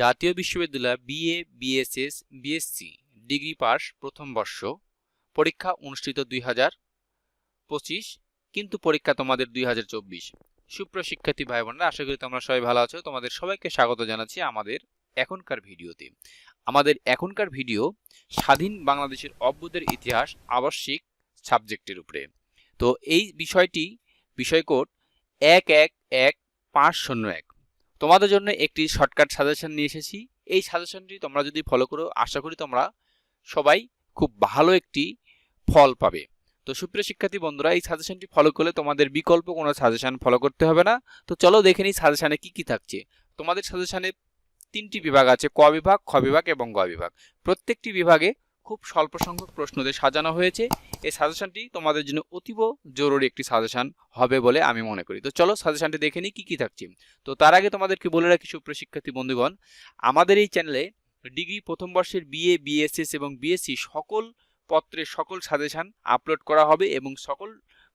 জাতীয় বিশ্ববিদ্যালয় BA BSS BSc degree pass প্রথম বর্ষ, পরীক্ষা অনুষ্ঠিত দুই হাজার পঁচিশ, কিন্তু পরীক্ষা তোমাদের দুই হাজার চব্বিশ। সুপ্রিয় শিক্ষার্থী ভাই বোনেরা আশা করি তোমরা সবাই ভালো আছো। তোমাদের সবাইকে স্বাগত জানাচ্ছি আমাদের এখনকার ভিডিওতে। আমাদের এখনকার ভিডিও স্বাধীন বাংলাদেশের অভ্যুদের ইতিহাস আবশ্যিক সাবজেক্টের উপরে। তো এই বিষয়টি, বিষয়কোড এক এক এক পাঁচ শূন্য এক। তোমাদের জন্য একটি শর্টকাট সাজেশন নিয়ে এসেছি। এই সাজেশনটি তোমরা যদি ফলো করো, আশা করি তোমরা সবাই খুব ভালো একটি ফল পাবে। তো সুপ্রিয় শিক্ষার্থী বন্ধুরা, এই সাজেশনটি ফলো করলে তোমাদের বিকল্প কোনো সাজেশন ফলো করতে হবে না। তো চলো দেখে নিই সাজেশনে কী কী থাকছে। তোমাদের সাজেশনে তিনটি বিভাগ আছে, ক বিভাগ, খ বিভাগ এবং গ বিভাগ। প্রত্যেকটি বিভাগে খুব স্বল্প সংখ্যক প্রশ্ন দিয়ে সাজানো হয়েছে। এই সাজেশনটি তোমাদের জন্য অতীব জরুরি একটি সাজেশন হবে বলে আমি মনে করি। তো চলো সাজেশনটি দেখে নিই, কী কী থাকছে। তো তার আগে তোমাদেরকে বলে রাখি সুপ্রশিক্ষার্থী বন্ধুগণ, আমাদের এই চ্যানেলে ডিগ্রি প্রথম বর্ষের বিএ, বিএসএস এবং বিএসসি সকল পত্রের সকল সাজেশান আপলোড করা হবে এবং সকল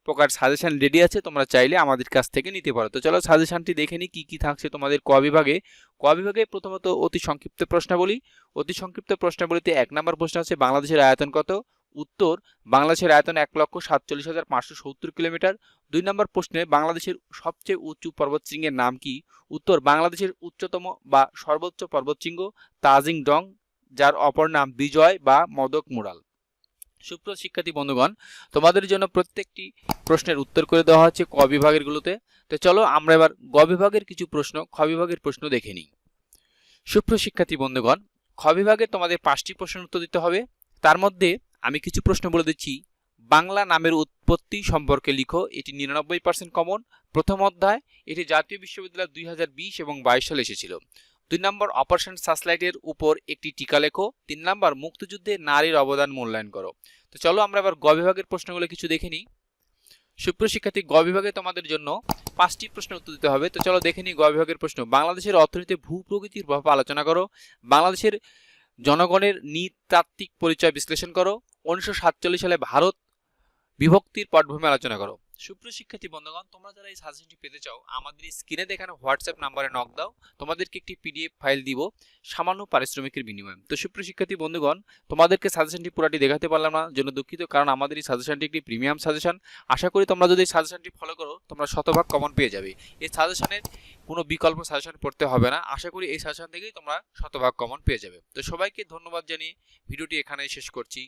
প্রকার সাজেশন রেডি আছে, তোমরা চাইলে আমাদের কাছ থেকে নিতে পারো। তো চলো সাজেশনটি দেখে নিই, কী কী থাকছে তোমাদের ক বিভাগে। ক বিভাগে প্রথমত অতি সংক্ষিপ্ত প্রশ্নাবলী। অতি সংক্ষিপ্ত প্রশ্নাবলীতে এক নম্বর প্রশ্ন আছে, বাংলাদেশের আয়তন কত? উত্তর, বাংলাদেশের আয়তন এক লক্ষ সাতচল্লিশ হাজার পাঁচশো সত্তর কিলোমিটার। দুই নম্বর প্রশ্নে বাংলাদেশের সবচেয়ে উঁচু পর্বতশৃঙ্গের নাম কি? উত্তর, বাংলাদেশের উচ্চতম বা সর্বোচ্চ পর্বতশৃঙ্গ তাজিং ডং যার অপর নাম বিজয় বা মদক মুরাল সুপ্রিয় শিক্ষার্থী বন্ধুগণ, তোমাদের জন্য প্রত্যেকটি প্রশ্নের উত্তর করে দেওয়া হচ্ছে ক বিভাগের গুলোতে। তো চলো আমরা এবার গ বিভাগের কিছু প্রশ্ন, খ বিভাগের প্রশ্ন দেখে নিই। সুপ্রিয় শিক্ষার্থী বন্ধুগণ, খ বিভাগে তোমাদের পাঁচটি প্রশ্নের উত্তর দিতে হবে। তার মধ্যে আমি কিছু প্রশ্ন বলে দিচ্ছি। বাংলা নামের উৎপত্তি সম্পর্কে লিখো, এটি নিরানব্বই পার্সেন্ট কমন প্রথম অধ্যায়, এটি জাতীয় বিশ্ববিদ্যালয় দুই হাজার বিশ এবং বাইশ সালে এসেছিল। দুই নম্বর, অপারেশন সাসলাইটের উপর একটি টিকা লেখো। তিন নম্বর, মুক্তিযুদ্ধে নারীর অবদান মূল্যায়ন করো। তো চলো আমরা এবার গ বিভাগের প্রশ্নগুলো কিছু দেখে নিই। সুপ্রিয় শিক্ষার্থী, গ বিভাগে তোমাদের জন্য পাঁচটি প্রশ্ন উত্তর দিতে হবে। তো চলো দেখে নিই গ বিভাগের প্রশ্ন। বাংলাদেশের অর্থনীতিতে ভূ প্রকৃতির প্রভাব আলোচনা করো। বাংলাদেশের জনগণের নৃতাত্ত্বিক পরিচয় বিশ্লেষণ করো। উনিশশো সাতচল্লিশ সালে ভারত বিভক্তির পটভূমি আলোচনা করো। সুপ্রিয় শিক্ষার্থী, বন্ধুগণ, তোমরা যারা এই সাজেশনটি পেতে চাও, আমাদের স্ক্রিনে দেখানো হোয়াটসঅ্যাপ নাম্বারে নক দাও। তোমাদেরকে একটি পিডিএফ ফাইল দিব, সামান্য পারিশ্রমিকের বিনিময়ে। তো সুপ্রিয় শিক্ষার্থী, বন্ধুগণ, তোমাদেরকে সাজেশনটি পুরাটি দেখাতে পারলাম না, জন্য দুঃখিত, কারণ আমাদের এই সাজেশনটি একটি প্রিমিয়াম সাজেশন আশা করি তোমরা যদি এই সাজেশনটি ফলো করো, তোমরা শতভাগ কমন পেয়ে যাবে। এই সাজেশনের কোনো বিকল্প সাজেশন পড়তে হবে না। আশা করি এই সাজেশন থেকেই তোমরা শতভাগ কমন পেয়ে যাবে। তো সবাইকে ধন্যবাদ জানিয়ে ভিডিওটি এখানেই শেষ করছি।